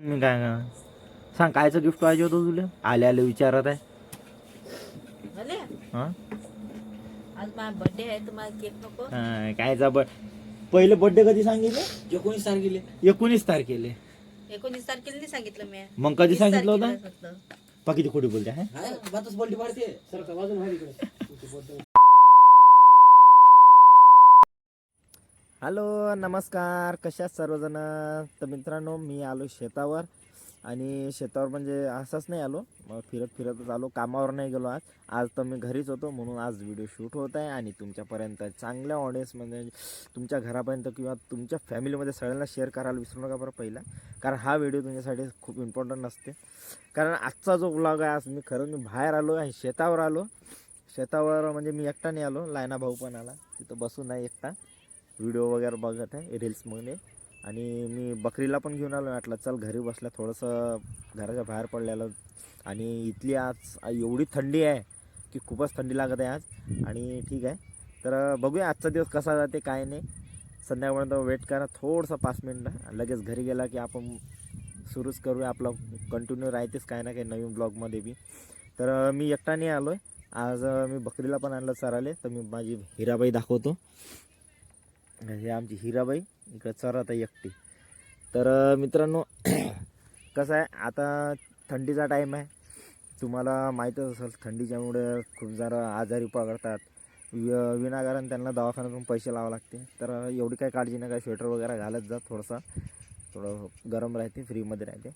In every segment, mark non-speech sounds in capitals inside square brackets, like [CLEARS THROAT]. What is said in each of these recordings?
मी काय काय सांग कायचं गिफ्ट पाहिजे होतं तुला? आले आले विचारत आहे. हा? आज माझा बर्थडे आहे तुम्हाला केक नको. हा, कायचा ब? पहिले बर्थडे कधी सांगितले? एकोणीस तारखेला. एकोणीस तारखेले. एकोणीस तारखेला नाही सांगितलं मी. मग कधी सांगितलं होतं. पा किती खोटी बोलते आहे हा बातच मारते सर का हॅलो नमस्कार. कशा सर्वजण? तर मित्रांनो मी आलो शेतावर आणि शेतावर म्हणजे असंच नाही आलो. मग फिरत फिरतच आलो. कामावर नाही गेलो आज. आज तर मी घरीच होतो म्हणून आज व्हिडिओ शूट होत आहे आणि तुमच्यापर्यंत चांगल्या ऑडियन्स म्हणजे तुमच्या घरापर्यंत किंवा तुमच्या फॅमिलीमध्ये सगळ्यांना शेअर करायला विसरू नका बरं पहिला. कारण हा व्हिडिओ तुमच्यासाठी खूप इम्पॉर्टंट असते. कारण आजचा जो ब्लॉग आहे आज मी खरं मी बाहेर आलो आणि शेतावर आलो. शेतावर म्हणजे मी एकटा नाही आलो. लायना भाऊ पण आला. तिथं बसून आहे एकटा. व्हिडिओ वगैरे बघत आहे रील्समध्ये आणि मी बकरीला पण घेऊन आलो म्हटलं चल घरी बसल्या थोडंसं घराच्या बाहेर पडलेलं. आणि इथली आज एवढी थंडी आहे की खूपच थंडी लागत आहे आज. आणि ठीक आहे. तर बघूया आजचा दिवस कसा जाते काय नाही. संध्याकाळपर्यंत वेट करा थोडंसं पाच मिनटं. लगेच घरी गेला की आपण सुरूच करूया आपलं कंटिन्यू राहतेच काय ना काही नवीन ब्लॉगमध्ये बी. तर मी एकटा नाही आलो आहे आज मी बकरीला पण आणलं चराले तर मी माझी हिराबाई दाखवतो. हे आमची हिराबाई इकडं चरत आहे एकटी. तर मित्रांनो [CLEARS THROAT] कसं आहे आता थंडीचा टाईम आहे. तुम्हाला माहीतच असेल थंडीच्यामुळे खूप जरा आजारी पकडतात वि- विनाकारण त्यांना दवाखान्यातून पैसे लावा लागते. तर एवढी काही काळजी नाही काय स्वेटर वगैरे घालत जा थोडंसं. थोडं गरम राहते फ्रीमध्ये राहते.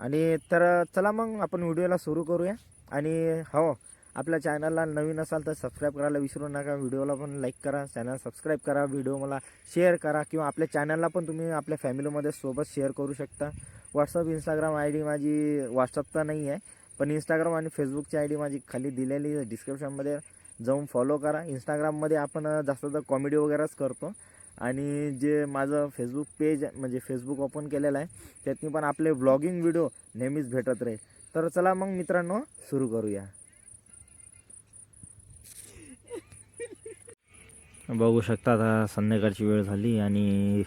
आणि तर चला मग आपण व्हिडिओला सुरू करूया. आणि हो आपल्या चॅनलला नवीन असाल तर सबस्क्राईब करायला विसरू नका. व्हिडिओला पण लाईक करा. चॅनल सबस्क्राईब करा. व्हिडिओ मला शेअर करा. किंवा आपल्या चॅनलला पण तुम्ही आपल्या फॅमिलीमध्ये सोबत शेअर करू शकता. व्हॉट्सअप इंस्टाग्राम आय डी माझी व्हॉट्सअप तर नाही आहे पण इंस्टाग्राम आणि फेसबुकची आय डी माझी खाली दिलेली डिस्क्रिप्शनमध्ये जाऊन फॉलो करा. इंस्टाग्राममध्ये आपण जास्त तर कॉमेडी वगैरेच करतो. आणि जे माझं फेसबुक पेज म्हणजे फेसबुक ओपन केलेलं आहे त्यातनी पण आपले व्लॉगिंग व्हिडिओ नेहमीच भेटत राहील. तर चला मग मित्रांनो सुरू करूया. बघू शकता आता संध्याकाळची वेळ झाली आणि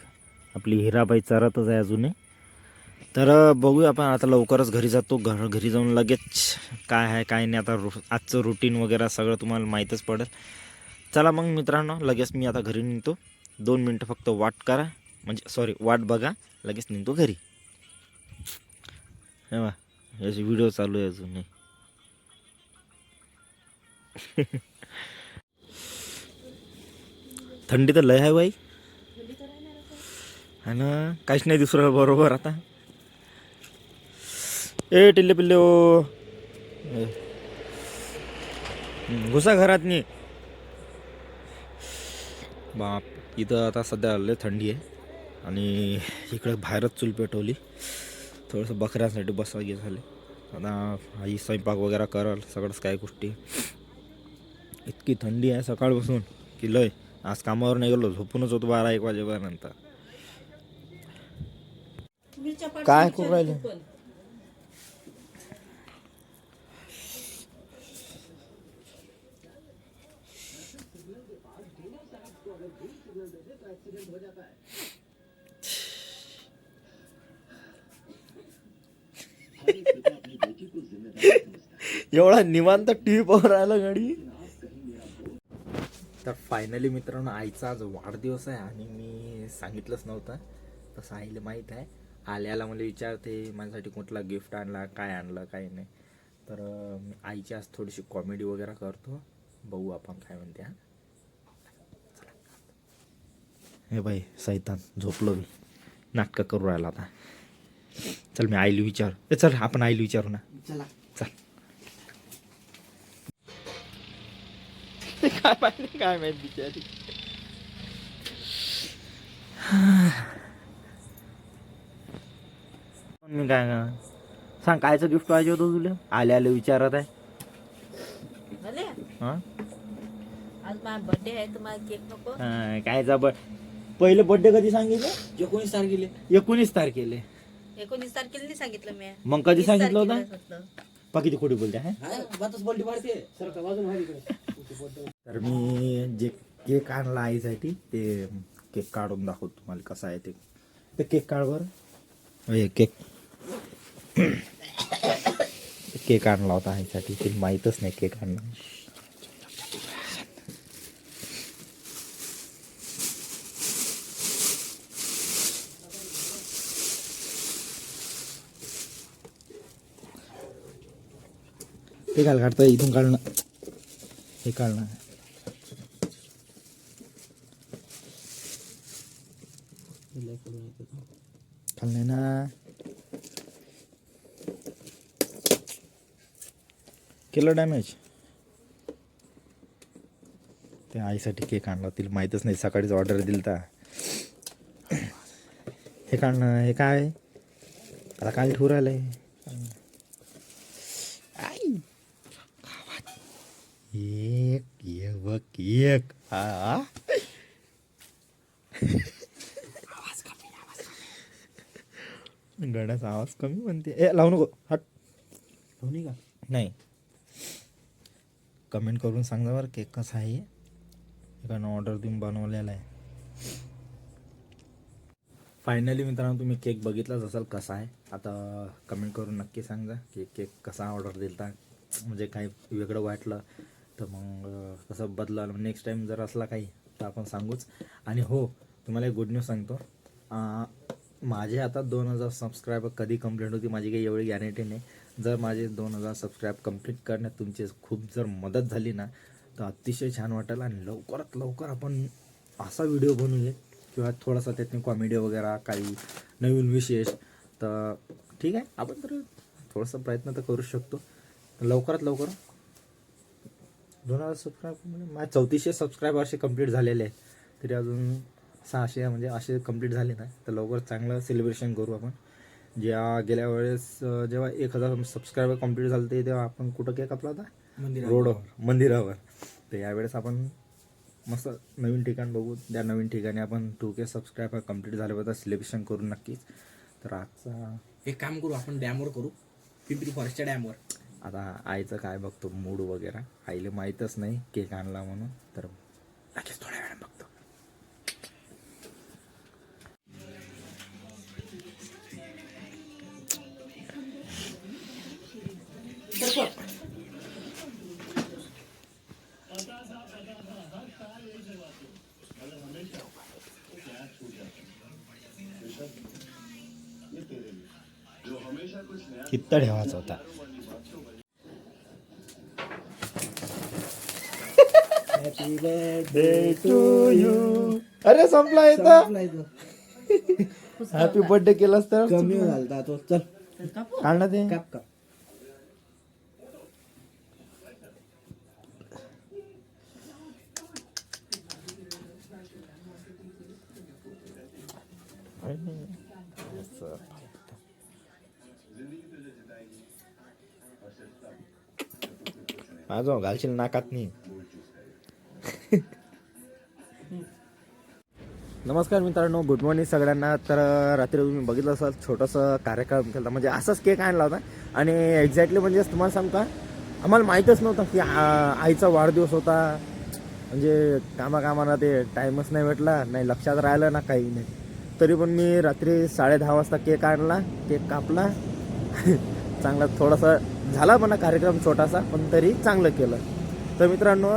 आपली हिराबाई चरतच आहे अजूनही. तर बघूया आपण आता लवकरच घरी जातो. घर घरी जाऊन लगेच काय आहे काय नाही. आता रु आजचं रुटीन वगैरे सगळं तुम्हाला माहीतच पडेल. चला मग मित्रांनो लगेच मी आता घरी निघतो. दोन मिनटं फक्त वाट करा. म्हणजे सॉरी वाट बघा. लगेच निघतो घरी. हे याची व्हिडिओ चालू आहे अजूनही. [LAUGHS] थंडी तर लय आहे बाई. है ना काहीच नाही दुसरं बरोबर आता. ए टिल्ले पिल्ले ओ. घुसा घरात नाही बाप इथं आता सध्या लय थंडी आहे. आणि इकडं बाहेरच चूल पेटवली. थोडंसं बकऱ्यांसाठी बसागे झाले. आता आई स्वयंपाक वगैरे कराल सगळंच काय गोष्टी. इतकी थंडी आहे सकाळपासून की लय. आज कामावर नाही गेलो झोपूनच होतो बारा एक वाजेपर्यंत. काय करू राहिले? एवढा निवांत टी व्ही पाहून राहिला गाडी तर फायनली मित्रांनो आईचा आज वाढदिवस आहे आणि मी सांगितलंच नव्हतं. तसं आईला माहीत आहे. आल्याला मला विचारते माझ्यासाठी कुठला गिफ्ट आणला काय आणलं काय नाही. तर मी आईची आज थोडीशी कॉमेडी वगैरे करतो. बघू आपण काय म्हणते हा. चला. हे बाई सैतान झोपलो मी. नाटकं करू राहिला आता. चल मी आईला विचार. चल आपण आईला विचारू ना. चला. काय माहिती काय माहीत बिचारी मी काय सांग कायचं गिफ्ट पाहिजे होतं तुला? आले आले विचारत आहे. भले हा? आज माझा बर्थडे आहे तुम्हाला केक नको. हा, कायचा ब पहिले बर्थडे कधी सांगितलं? एकोणीस तारखेला. एकोणीस तारखेले. एकोणीस तारखेला नाही सांगितलं मी. मग कधी सांगितलं होतं? सांगितलं. पा किती खोटी बोलते आहे. हा बातच सर का तर मी जे केक आणला आईसाठी ते केक काढून दाखवतो तुम्हाला कसं आहे ते. ते केक काढ हे केक. केक आणला होता आईसाठी ते माहीतच नाही केक आणला ते काल काढतं इथून काढणं. हे काढणं. खाल नाही ना केलं डॅमेज ते आईसाठी केक आणला तिला माहीतच नाही सकाळीच ऑर्डर दिली तर हे काढणं हे काय? आता काय ठेवू राहिलंय? आई एक एक. हा गड्याचा आवाज कमी म्हणते. ए लावू नको. हट. दोन्ही का नाही. कमेंट करून सांगा बरं केक कसा आहे. एकानं ऑर्डर देऊन बनवलेला आहे. फायनली मित्रांनो तुम्ही केक बघितलाच असाल कसा आहे. आता कमेंट करून नक्की सांगा की केक कसा ऑर्डर दिलता. म्हणजे काही वेगळं वाटलं. तर मग कसं बदलं नेक्स्ट टाईम जर असला काही तर आपण सांगूच. आणि हो तुम्हाला एक गुड न्यूज सांगतो. माझे आता दोन हजार सबस्क्रायबर कधी कंप्लीट होती माझी काही एवढी गॅरंटी नाही. जर माझे दोन हजार सबस्क्राईब कंप्लीट करण्यात तुमची खूप जर मदत झाली ना तर अतिशय छान वाटेल आणि लवकरात लवकर आपण असा व्हिडिओ बनवूया किंवा थोडासा त्यातनी कॉमेडी वगैरे काही नवीन विशेष. तर ठीक आहे आपण तर थोडासा प्रयत्न तर करू शकतो. लवकरात लवकर. दोन हजार सबस्क्राईब म्हणजे माझे चौतीसशे सबस्क्राईब असे कंप्लीट झालेले आहेत. तरी अजून सहाशे म्हणजे असे कंप्लीट झाले ना तर लवकर चांगलं सेलिब्रेशन करू आपण. ज्या गेल्या वेळेस जेव्हा एक हजार सबस्क्रायबर कंप्लीट झाले ते तेव्हा आपण कुठं केक कापला होता. रोडवर मंदिरावर. तर यावेळेस आपण मस्त नवीन ठिकाण बघू. त्या नवीन ठिकाणी आपण टू के सबस्क्रायबर कंप्लीट झाल्याबद्दल सेलिब्रेशन करू नक्कीच. तर आजचा एक काम करू आपण डॅमवर करू. पिंपरी फॉरेस्टच्या डॅमवर आता आईचं काय बघतो मूड वगैरे. आईला माहीतच नाही केक आणला म्हणून. तर लगेच थोड्या वेळाने कित्ता ठेवायचा होता. अरे संपला येतं हॅपी बर्थडे केलास तर. कमी झालता तो. चल. काढ ना ते. काप काप माझं घालशील नाकात नाही. नमस्कार मित्रांनो गुड मॉर्निंग सगळ्यांना. तर रात्री तुम्ही बघितलं असाल छोटंसं कार्यक्रम केला म्हणजे असाच केक आणला होता. आणि एक्झॅक्टली म्हणजे तुम्हाला सांगता आम्हाला माहीतच नव्हतं की आईचा वाढदिवस होता. म्हणजे कामाकामाला ते टाईमच नाही भेटला नाही लक्षात राहिलं ना काही नाही. तरी पण मी रात्री साडे दहा वाजता केक आणला केक कापला. [LAUGHS] चांगला थोडासा झाला म्हणा कार्यक्रम छोटासा पण तरी चांगलं केलं. तर मित्रांनो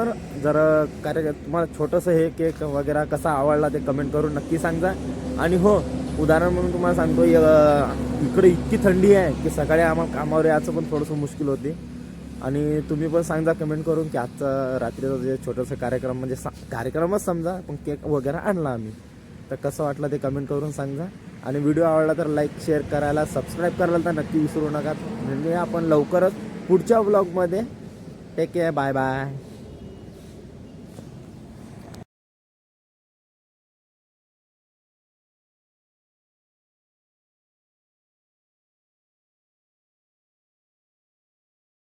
जर कार्य तुम्हाला छोटंसं हे केक वगैरे कसा आवडला ते कमेंट करून नक्की सांगा आणि हो उदाहरण म्हणून तुम्हाला सांगतो य- इकडे इतकी थंडी आहे की सकाळी आम्हाला कामावर यायचं पण थोडंसं मुश्किल होते. आणि तुम्ही पण सांगा कमेंट करून की आजचा रात्रीचा जे छोटंसं कार्यक्रम म्हणजे सा कार्यक्रमच समजा पण केक वगैरे आणला आम्ही. तर कसं वाटलं ते कमेंट करून सांगा आणि व्हिडिओ आवडला तर लाईक शेअर करायला सबस्क्राईब करायला तर नक्की विसरू नका. म्हणजे आपण लवकरच पुढच्या ब्लॉगमध्ये टेक केअर बाय बाय